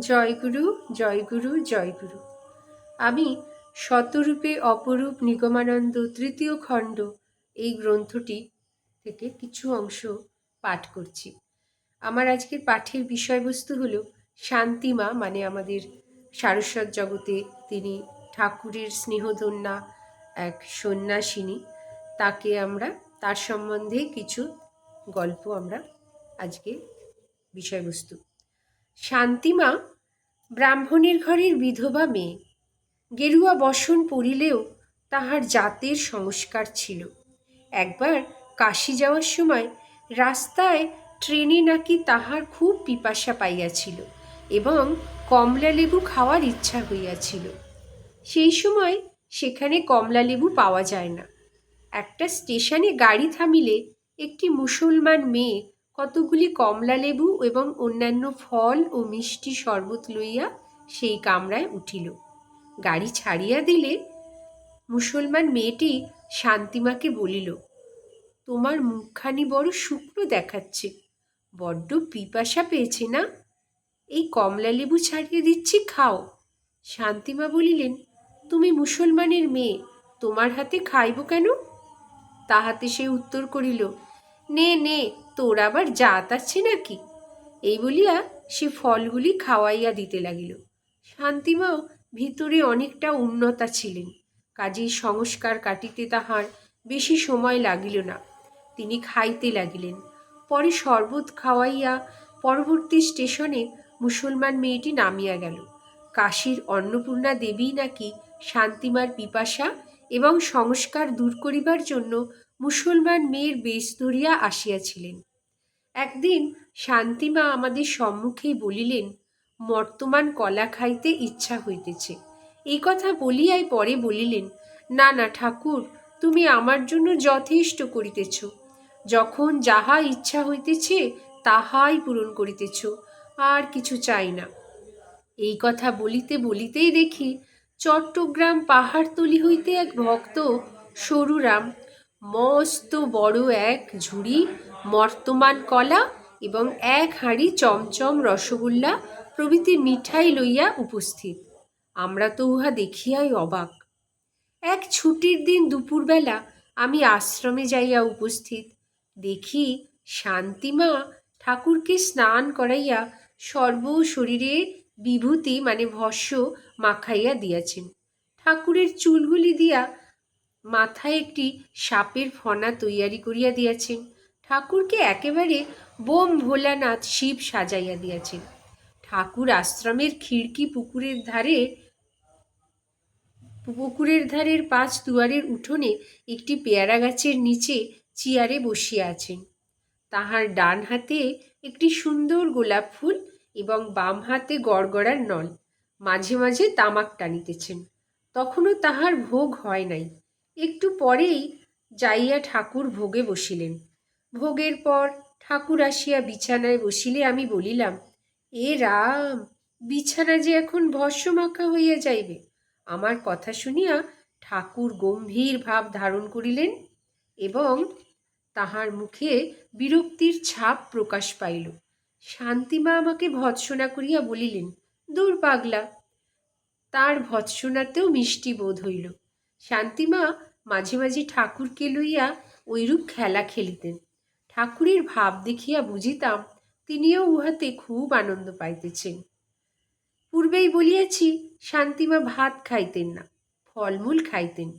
জয়গুরু জয়গুরু জয়গুরু। আমি শতরূপে অপরূপ নিগমানন্দ তৃতীয় খণ্ড এই গ্রন্থটি থেকে কিছু অংশ পাঠ করছি। আমার আজকের পাঠের বিষয়বস্তু হল শান্তিমা মানে আমাদের সারস্বত জগতে তিনি ঠাকুরের স্নেহধন্যা এক সন্ন্যাসিনী। তাকে আমরা, তার সম্বন্ধে কিছু গল্প আমরা আজকে বিষয়বস্তু শান্তিমা ব্রাহ্মণের ঘরের বিধবা মেয়ে। গেরুয়া বসন পড়িলেও তাহার জাতের সংস্কার ছিল। একবার কাশি যাওয়ার সময় রাস্তায় ট্রেনে নাকি তাহার খুব পিপাসা পাইয়াছিল এবং কমলা লেবু খাওয়ার ইচ্ছা হইয়াছিল। সেই সময় সেখানে কমলা লেবু পাওয়া যায় না। একটা স্টেশনে গাড়ি থামিলে একটি মুসলমান মেয়ে কতগুলি কমলা লেবু এবং অন্যান্য ফল ও মিষ্টি শরবত লইয়া সেই কামরায় উঠিল। গাড়ি ছাড়িয়া দিলে মুসলমান মেয়েটি শান্তিমাকে বলিল, তোমার মুখখানি বড় শুকনো দেখাচ্ছে, বড্ড পিপাসা পেয়েছে না? এই কমলা লেবু ছাড়িয়ে দিচ্ছি, খাও। শান্তিমা বলিলেন, তুমি মুসলমানের মেয়ে, তোমার হাতে খাইব কেন? তাহাতে সে উত্তর করিল, নে নে তোর আবার জাত আছে নাকি? এই বলিয়া সে ফলগুলি খাওয়াইয়া দিতে লাগিল। শান্তিমাও ভিতরে অনেকটা উন্নতা ছিলেন। কাজেই সংস্কার কাটিতে তাহার বেশি সময় লাগিল না। তিনি খাইতে লাগিলেন। পরে শরবত খাওয়াইয়া পরবর্তী স্টেশনে মুসলমান মেয়েটি নামিয়া গেল। কাশীর অন্নপূর্ণা দেবী নাকি শান্তিমার পিপাসা এবং সংস্কার দূর করিবার জন্য মুসলমান মেয়ের বেশ ধরিয়া আসিয়াছিলেন। একদিন শান্তিমা আমাদের সম্মুখেই বলিলেন, বর্তমান কলা খাইতে ইচ্ছা হইতেছে। এই কথা বলিয়াই পরে বলিলেন, না না, ঠাকুর, তুমি আমার জন্য যথেষ্ট করিতেছ। যখন যাহা ইচ্ছা হইতেছে, তাহাই পূরণ করিতেছ, আর কিছু চাই না। এই কথা বলিতে বলিতেই দেখি, চট্টগ্রাম পাহাড়তলি হইতে এক ভক্ত সরুরাম মস্ত বড় এক ঝুড়ি মর্তমান কলা এবং এক হাঁড়ি চমচম রসগোল্লা প্রভৃতি মিঠাই লইয়া উপস্থিত। আমরা তো উহা দেখিয়াই অবাক। এক ছুটির দিন দুপুরবেলা আমি আশ্রমে যাইয়া উপস্থিত। দেখি শান্তিমা ঠাকুরকে স্নান করাইয়া সর্ব শরীরে বিভূতি মানে ভস্য মাখাইয়া দিয়াছেন। ঠাকুরের চুলগুলি দিয়া মাথায় একটি সাপের ফনা তৈয়ারি করিয়া দিয়াছেন। ঠাকুরকে একেবারে বোম ভোলানাথ শিব সাজাইয়া দিয়াছেন। ঠাকুর আশ্রমের খিড়কি পুকুরের ধারে, পুকুরের ধারের পাঁচ দুয়ারের উঠোনে একটি পেয়ারা গাছের নিচে চেয়ারে বসিয়া আছেন। তাহার ডান হাতে একটি সুন্দর গোলাপ ফুল এবং বাম হাতে গড়গড়ার নল। মাঝে মাঝে তামাক টানিতেছেন। তখনও তাহার ভোগ হয় নাই। একটু পরেই যাইয়া ঠাকুর ভোগে বসিলেন। ভোগের পর ঠাকুর আসিয়া বিছানায় বসিলে আমি বলিলাম, এ রাম, বিছানা যে এখন ভস্য মাখা হইয়া যাইবে, আমার কথা শুনিয়া ঠাকুর গম্ভীর ভাব ধারণ করিলেন এবং তাহার মুখে বিরক্তির ছাপ প্রকাশ পাইল। শান্তিমা আমাকে ভৎসনা করিয়া বলিলেন, দূর পাগলা, তার ভৎসনাতেও মিষ্টি বোধ হইল। শান্তিমা মাঝে মাঝে ঠাকুরকে লইয়া ঐরূপ খেলা খেলিতেন। ঠাকুরের ভাব দেখিয়া বুঝিতাম তিনিও উহাতে খুব আনন্দ পাইতেছেন। পূর্বেই বলিয়াছি, শান্তিমা ভাত খাইতেন না, ফলমূল খাইতেন।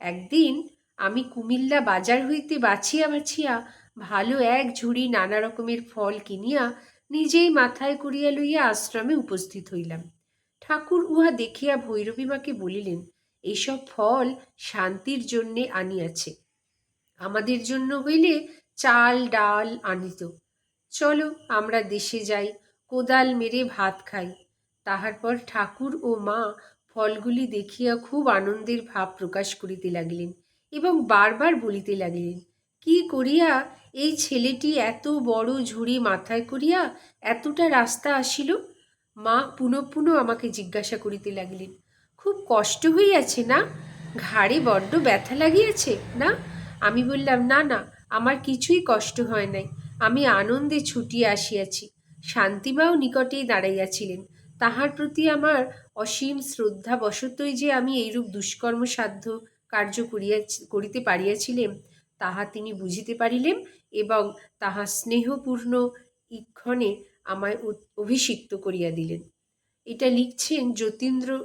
একদিন আমি কুমিল্লা বাজার হইতে বাছিয়া বাছিয়া ভালো এক ঝুড়ি নানা রকমের ফল কিনিয়া নিজেই মাথায় করিয়া লইয়া আশ্রমে উপস্থিত হইলাম। ঠাকুর উহা দেখিয়া ভৈরবী মাকে বলিলেন এইসব ফল শান্তির জন্যে আনিয়াছে। আমাদের জন্য হইলে চাল, ডাল আনিত। চলো আমরা দেশে যাই, কোদাল মেরে ভাত খাই। তাহার পর ঠাকুর ও মা ফলগুলি দেখিয়া খুব আনন্দের ভাব প্রকাশ করিতে লাগিলেন এবং বারবার বলিতে লাগিলেন, কি করিয়া এই ছেলেটি এত বড় ঝুড়ি মাথায় করিয়া এতটা রাস্তা আসিল? মা পুনঃ পুনঃ আমাকে জিজ্ঞাসা করিতে লাগিলেন খুব কষ্ট হইয়াছে না? ঘাড়ে বড্ড ব্যথা লাগিয়াছে না? আমি বললাম, না না, আমার কিছুই কষ্ট হয় নাই। আমি আনন্দে ছুটিয়া আসিয়াছি। শান্তিমাও নিকটেই দাঁড়াইয়াছিলেন। তাহার প্রতি আমার অসীম শ্রদ্ধা বশতই যে আমি এইরূপ দুষ্কর্ম সাধ্য কার্য করিয়া, করিতে পারিয়াছিলেন তাহা তিনি বুঝিতে পারিলেন এবং তাহা স্নেহপূর্ণ ইক্ষণে আমায় অভিষিক্ত করিয়া দিলেন। এটা লিখছেন যতীন্দ্র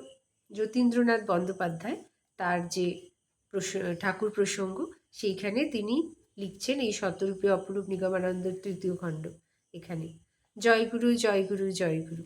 যতীন্দ্রনাথ বন্দ্যোপাধ্যায় তার যে প্রস- ঠাকুর প্রসঙ্গ, সেইখানে তিনি লিখছেন এই শতরূপে অপরূপ নিগমানন্দের তৃতীয় খণ্ড এখানে। জয়গুরু জয়গুরু জয়গুরু জয় গুরু।